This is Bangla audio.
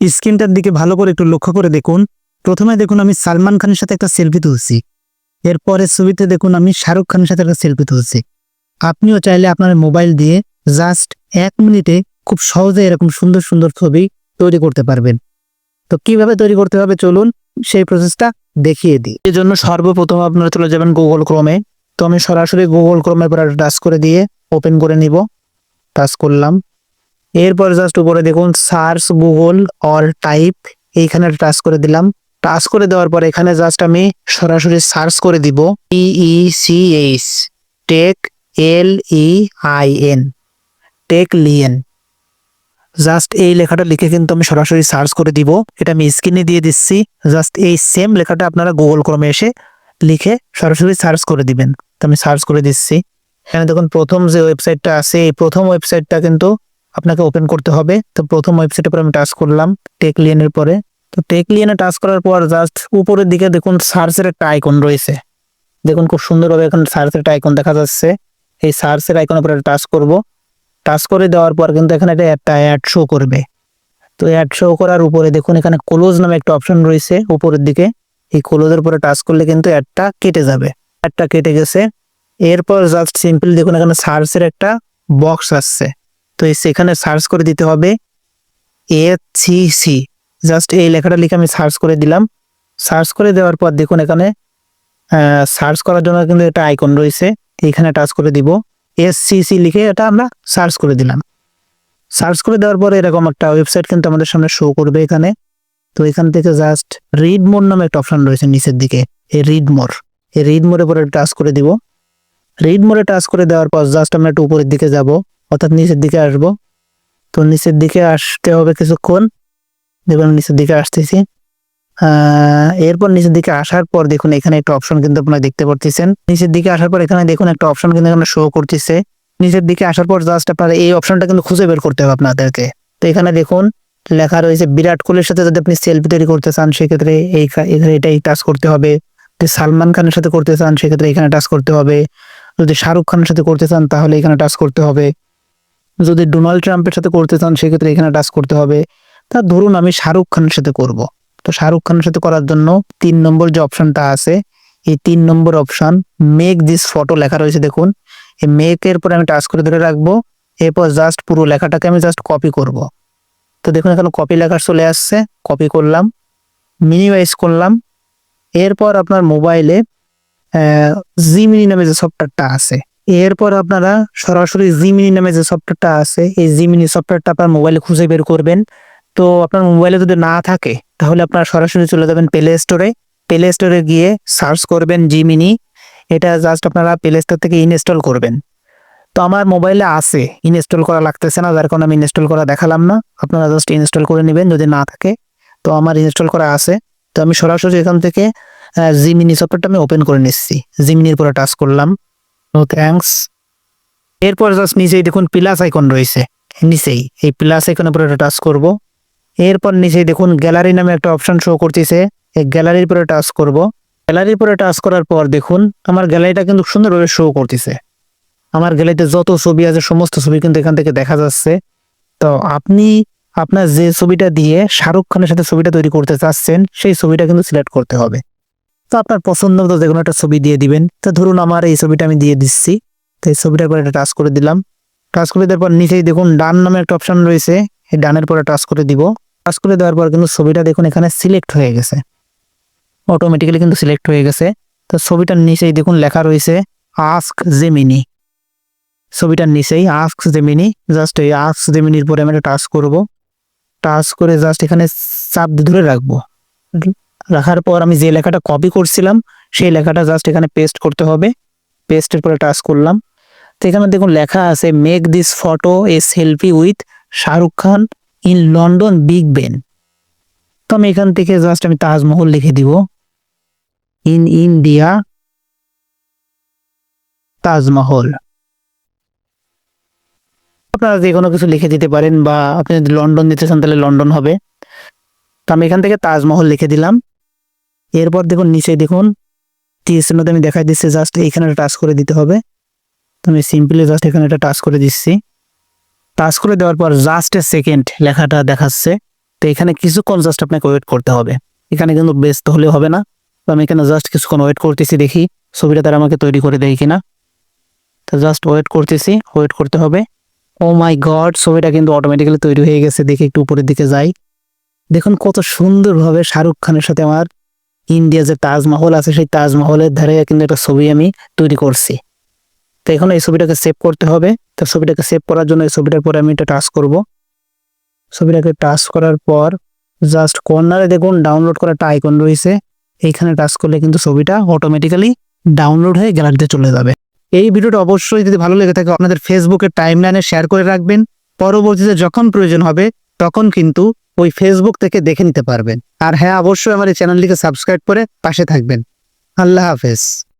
স্ক্রিনটার দিকে ভালো করে একটু লক্ষ্য করে দেখুন। প্রথমে দেখুন আমি সালমান খানের সাথে একটা সেলফি তুলছি। এরপরে ছবিতে দেখুন আমি শাহরুখ খানের সাথে একটা সেলফি তুলছি। আপনিও চাইলে আপনার মোবাইল দিয়ে জাস্ট এক মিনিটে খুব সহজে এরকম সুন্দর সুন্দর ছবি তৈরি করতে পারবেন। তো কীভাবে তৈরি করতে হবে চলুন সেই প্রসেসটা দেখিয়ে দিই। এর জন্য সর্বপ্রথম আপনারা চলে যাবেন গুগল ক্রোমে তো আমি সরাসরি গুগল ক্রোমের পর টাচ করে দিয়ে ওপেন করে নিব। টাচ করলাম। এরপর জাস্ট উপরে দেখুন সার্চ গুগল অর টাইপ এইখানে টাচ করে দিলাম। টাচ করে দেওয়ার পর এখানে জাস্ট আমি সরাসরি সার্চ করে দিব। E C H tech L E I N tech Leyen just এই লেখাটা লিখে কিন্তু আমি সরাসরি সার্চ করে দিব। এটা আমি স্ক্রিনে দিয়ে দিচ্ছি। জাস্ট এই সেম লেখাটা আপনারা গুগল ক্রমে এসে লিখে সরাসরি সার্চ করে দিবেন। তো আমি সার্চ করে দিচ্ছি। এখানে দেখুন প্রথম যে ওয়েবসাইটটা আছে, এই প্রথম ওয়েবসাইটটা কিন্তু আপনাকে ওপেন করতে হবে। তো প্রথম ওয়েবসাইটের পর আমি টাচ করলাম টেকলিয়ানের পরে। তো টেকলিয়ানে টাচ করার পর জাস্ট উপরের দিকে দেখুন সার্চের একটা আইকন রয়েছে। দেখুন খুব সুন্দরভাবে এখন সার্চের একটা আইকন দেখা যাচ্ছে। এই সার্চের আইকনের উপরে টাচ করব। টাচ করে দেওয়ার পর কিন্তু এখানে একটা অ্যাড শো করবে। তো অ্যাড শো করার উপরে দেখুন এখানে ক্লোজ নামে একটা অপশন রয়েছে উপরের দিকে। এই ক্লোজের উপরে টাচ করলে কিন্তু অ্যাডটা কেটে যাবে। অ্যাডটা কেটে গেছে। এরপর জাস্ট সিম্পল দেখুন এখানে সার্চের একটা বক্স আসছে। তো সেখানে সার্চ করে দিতে হবে এ সি সি জাস্ট এই লেখাটা লিখে আমি সার্চ করে দিলাম। সার্চ করে দেওয়ার পর দেখুন এখানে সার্চ করার জন্য কিন্তু একটা আইকন রয়েছে। এইখানে টাচ করে দিব। এস সি সি লিখে এটা আমরা সার্চ করে দিলাম। সার্চ করে দেওয়ার পরে এরকম একটা ওয়েবসাইট কিন্তু আমাদের সামনে শো করবে এখানে। তো এখান থেকে জাস্ট রিড মোর নামে একটা অপশন রয়েছে নিচের দিকে। এই রিড মোর এই রিড মোরের পরে টাচ করে দিব। রিড মোরে টাচ করে দেওয়ার পর জাস্ট আমরা একটু উপরের দিকে যাব। অর্থাৎ নিচের দিকে আসব। তো নিচের দিকে আসতে হবে কিছুক্ষণ। দেখুন, নিচের দিকে আসতেছি। এরপর নিচের দিকে আসার পর দেখুন, এখানে একটা অপশন কিন্তু আপনারা দেখতে পারতেছেন। নিচের দিকে আসার পর এখানে দেখুন, একটা অপশন কিন্তু এখানে শো করতেছে। নিচের দিকে আসার পর জাস্ট আপনারা এই অপশনটা কিন্তু খুঁজে বের করতে হবে আপনাদেরকে। তো এখানে দেখুন, লেখা রয়েছে, বিরাট কোহলির সাথে যদি আপনি সেলফি তৈরি করতে চান, সেক্ষেত্রে এই এটাই টাচ করতে হবে। যদি সালমান খানের সাথে করতে চান, সেক্ষেত্রে এখানে টাচ করতে হবে। যদি শাহরুখ খানের সাথে করতে চান, তাহলে এখানে টাচ করতে হবে। যদি ডোনাল্ড ট্রাম্পের সাথে করতে চান, সেক্ষেত্রে এখানে টাচ করতে হবে। তা ধরুন আমি শাহরুখ খানের সাথে করব। তো শাহরুখ খানের সাথে করার জন্য তিন নম্বর যে অপশনটা আছে, এই তিন নম্বর অপশন মেক দিস ফটো লেখা রয়েছে দেখুন। এই মেক এর পরে আমি টাচ করে ধরে রাখব। এরপর জাস্ট পুরো লেখাটাকে আমি জাস্ট কপি করব। তো দেখুন এখানে কপি লেখা চলে আসছে কপি করলাম মিনিমাইজ করলাম। এরপর আপনার মোবাইলে জিমিনি নামে যে সফটওয়্যারটা আছে এরপর আপনারা সরাসরি জিমিনি নামে যে সফটওয়্যারটা আছে, এই জিমিনি সফটওয়্যারটা আপনার মোবাইলে খুঁজে বের করবেন। তো আপনার মোবাইলে যদি না থাকে, তাহলে আপনারা সরাসরি চলে যাবেন প্লে স্টোরে প্লে স্টোরে গিয়ে সার্চ করবেন জিমিনি এটা জাস্ট আপনারা প্লে স্টোর থেকে ইনস্টল করবেন। তো আমার মোবাইলে আছে ইনস্টল করা লাগতেছে না, যার কারণে আমি ইনস্টল করা দেখালাম না। আপনারা জাস্ট ইনস্টল করে নেবেন যদি না থাকে। তো আমার ইনস্টল করা আছে। তো আমি সরাসরি এখান থেকে জিমিনি সফটওয়্যারটা আমি ওপেন করে নিচ্ছি। জিমিনির পরে টাচ করলাম। নো থ্যাঙ্কস এরপর জাস্ট নিচেই দেখুন প্লাস আইকন রয়েছে। নিচেই, এই প্লাস আইকনের উপরে টাচ করব। এরপর নিচেই দেখুন গ্যালারি নামে একটা অপশন শো করতেছে। এই গ্যালারির উপরে টাচ করব। গ্যালারির উপরে টাচ করার পর দেখুন, আমার গ্যালারিটা কিন্তু সুন্দরভাবে শো করতেছে। আমার গ্যালারিতে যত ছবি আছে, সমস্ত ছবি কিন্তু এখান থেকে দেখা যাচ্ছে। তো আপনি, আপনার যে ছবিটা দিয়ে শাহরুখ খানের সাথে ছবিটা তৈরি করতে চাচ্ছেন, সেই ছবিটা কিন্তু সিলেক্ট করতে হবে। তো আপনার পছন্দ মতো যে কোনো একটা ছবি দিয়ে দিবেন। তো ধরুন আমার এই ছবিটা আমি দিয়ে দিচ্ছি। তো এই ছবিটার পরে একটা টাচ করে দিলাম। টাচ করে দেওয়ার পর নিচেই দেখুন ডান নামে একটা অপশন রয়েছে। এই ডানের পরে টাচ করে দিব। টাচ করে দেওয়ার পর কিন্তু ছবিটা দেখুন এখানে সিলেক্ট হয়ে গেছে। অটোমেটিক্যালি কিন্তু সিলেক্ট হয়ে গেছে। তো ছবিটার নিচেই দেখুন লেখা রয়েছে আস্ক জেমিনি ছবিটার নিচেই আস্ক জেমিনি জাস্ট এই আস্ক জেমিনির পরে আমি একটা টাচ করব। টাচ করে জাস্ট এখানে চাপ ধরে রাখব। রাখার পর আমি যে লেখাটা কপি করছিলাম, সেই লেখাটা জাস্ট এখানে পেস্ট করতে হবে। পেস্টের পরে টাচ করলাম। তো এখানে দেখুন লেখা আছে make this photo a selfie with Shahrukh Khan in London Big Ben তো আমি এখান থেকে জাস্ট আমি তাজমহল লিখে দিব। In India Taj Mahal. আপনারা যে কোনো কিছু লিখে দিতে পারেন বা আপনি যদি লন্ডন দিতে চান তাহলে লন্ডন হবে। তো আমি এখান থেকে তাজমহল লিখে দিলাম। এরপর দেখুন, নিচে দেখুন টিএসএনতে আমি দেখাই দিচ্ছি জাস্ট এইখানে টাচ করে দিতে হবে। তো আমি সিম্পলি জাস্ট এখানে একটা টাচ করে দিচ্ছি। টাচ করে দেওয়ার পর জাস্ট এ সেকেন্ড লেখাটা দেখাচ্ছে। তো এখানে কিছুক্ষণ জাস্ট আপনাকে ওয়েট করতে হবে। এখানে কিন্তু ব্যস্ত হলে হবে না। তো আমি এখানে জাস্ট কিছুক্ষণ ওয়েট করতেছি, দেখি ছবিটা তারা আমাকে তৈরি করে দেয় কিনা। তো জাস্ট ওয়েট করতেছি ওয়েট করতে হবে। ও মাই গড ছবিটা কিন্তু অটোমেটিক্যালি তৈরি হয়ে গেছে। দেখি একটু উপরের দিকে যাই। দেখুন কত সুন্দরভাবে শাহরুখ খানের সাথে আমার ইন্ডিয়া যে তাজমহল আছে, সেই তাজমহলের ধারে কিন্তু একটা ছবি আমি তৈরি করছি। তো এখন এই ছবিটাকে সেভ করতে হবে। তো ছবিটাকে সেভ করার জন্য এই ছবিটার পরে আমি এটা টাচ করব। ছবিটাকে টাচ করার পর জাস্ট কর্নারে দেখুন ডাউনলোড করার একটা আইকন রয়েছে। এইখানে টাচ করলে কিন্তু ছবিটা অটোমেটিক্যালি ডাউনলোড হয়ে গ্যালারিতে চলে যাবে। এই ভিডিওটা অবশ্যই যদি ভালো লেগে থাকে, আপনাদের ফেসবুকের টাইম লাইনে শেয়ার করে রাখবেন। পরবর্তীতে যখন প্রয়োজন হবে, তখন কিন্তু ওই ফেসবুক থেকে দেখে নিতে পারবেন। আর হ্যাঁ অবশ্যই আমার এই চ্যানেলটিকে সাবস্ক্রাইব করে পাশে থাকবেন। আল্লাহ হাফেজ।